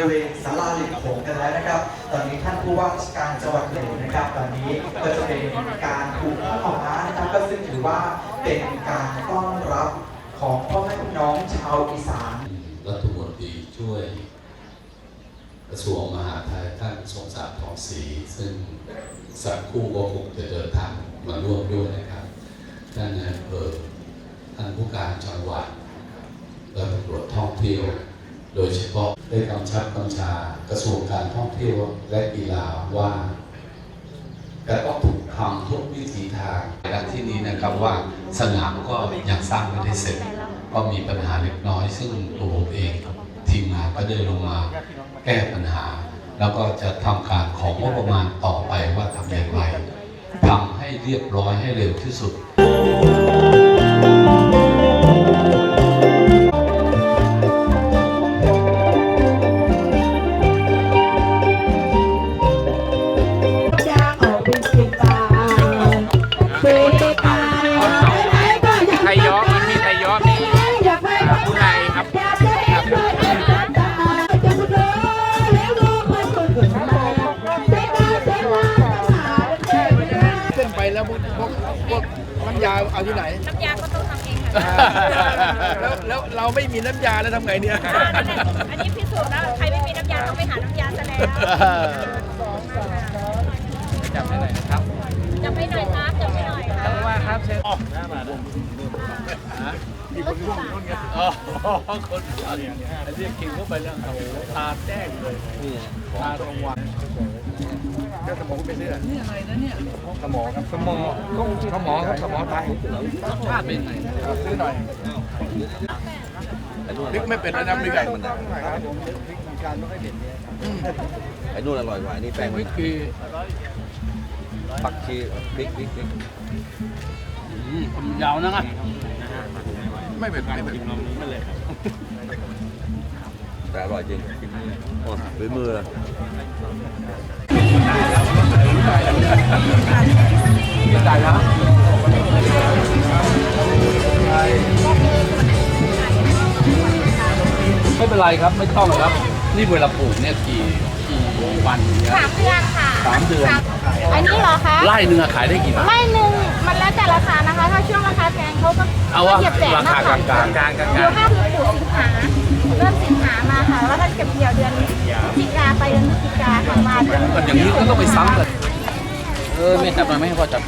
ริเวณศาลาหลิมโขงกันแล้วนะครับ ตอนนี้ท่านผู้ว่าราชการจังหวัดเลยนะครับ ตอนนี้ก็จะเป็นการผูกข้าวหอม้านะครับก็ซึ่งถือว่าเป็นการต้อนรับของพ่อแม่พี่น้องชาวอีสานรัฐมนตรีช่วยกระทรวงมหาดไทยท่านสมศักดิ์ทองศรีซึ่งสักคู่ก็คงจะเดินทางมาร่วมด้วยนะครับท่านนายอำเภอท่านผู้การจังหวัด และตำรวจท่องเที่ยว โดยเฉพาะได้กำชับกำชากระทรวงการท่องเที่ยวและกีฬาว่าแต่ต้องถูกทำทุกวิถีทางและที่นี้นะครับว่าสนามก็ยังสร้างไม่ได้เสร็จ ก็มีปัญหาเล็กน้อย ซึ่งตัวผมเองทีมงานก็ได้ลงมาแก้ปัญหา แล้วก็จะทำการของงบประมาณต่อไปว่าทำอย่างไรทำให้เรียบร้อยให้เร็วที่สุด สี่สิบบาไหนๆก็อยากไทยย้อมมีไทยย้อมมีผู้ไทยครับเส้นไปแล้วพวกพวกพวกน้ำยาเอาที่ไหน น้ำยาก็ต้องทำเองค่ะแล้วแล้วเราไม่มีน้ำยาแล้วทำไงเนี่ย อันนี้พิสูจน์แล้วใครไม่มีน้ำยาต้องไปหาน้ำยาซะแล้ว จับให้หน่อยนะครับ จะไปหน่อยครับจะไปหน่อย ครับว่าครับเชิญอ๋ออ๋อคนอันนี้กินเข้าไปแล้วโอ้โหตาแจ้งเลยตาตรงวันเจ้าสมองไปซื้อนี่อะไรนะเนี่ยสมองครับสมองสมองครับสมองไตรสชาติเป็นไงซื้อหน่อยพริกไม่เป็นแล้วน้ำพริกไก่มันไอ้นู่นอร่อยกว่าอันนี้แป้งวิกี ปักชีพริกพริกพริกผมยาวนะอะไม่เป็นไม่เป็นแต่อร่อยจริงโอ้ฝีมือจ่ายนะไม่เป็นไรครับไม่ต้องหรอกครับ นี่เวลาปลูกเนี่ยกี่กี่ วันเนี่ยสามเดือนค่ะสามเดือน อันนี้เหรอคะไร่หนึ่งอะขายได้กี่บาท ไม่หนึ่งมันแล้วแต่ราคานะคะ ถ้าช่วงราคาแพงเขาก็เอาว่าเหยียบแสนรานะคากลางกลางกลางกลางเดี๋ยวห้าคือปลูกสิงหาเริ่มสิงหามาค่ะ แล้วก็เก็บเกี่ยวเดือนพฤศจิกาไปเดือนพฤศจิกาค่ะมาเดือนก็อย่างนี้ก็ต้องไปซ้ำเลยเออไม่จับหน่อยไม่ให้พ่อจับ